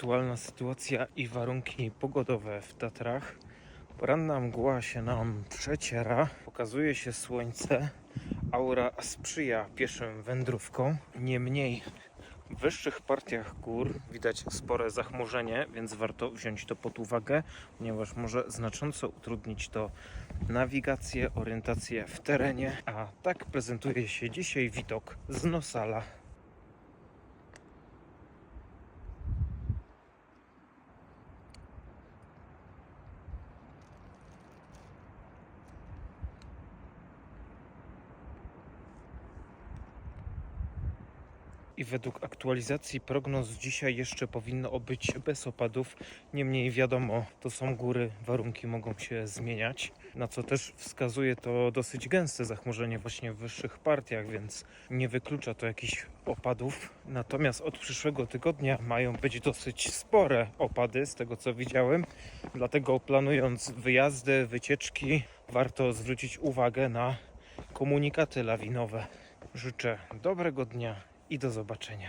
aktualna sytuacja i warunki pogodowe w Tatrach. Poranna mgła się nam przeciera, pokazuje się słońce, aura sprzyja pieszym wędrówkom. Niemniej w wyższych partiach gór widać spore zachmurzenie, więc warto wziąć to pod uwagę, ponieważ może znacząco utrudnić to nawigację, orientację w terenie. A tak prezentuje się dzisiaj widok z Nosala. I według aktualizacji prognoz dzisiaj jeszcze powinno być bez opadów. Niemniej wiadomo, to są góry, warunki mogą się zmieniać. Na co też wskazuje to dosyć gęste zachmurzenie właśnie w wyższych partiach, więc nie wyklucza to jakichś opadów. Natomiast od przyszłego tygodnia mają być dosyć spore opady, z tego co widziałem. Dlatego planując wyjazdy, wycieczki, warto zwrócić uwagę na komunikaty lawinowe. Życzę dobrego dnia i do zobaczenia.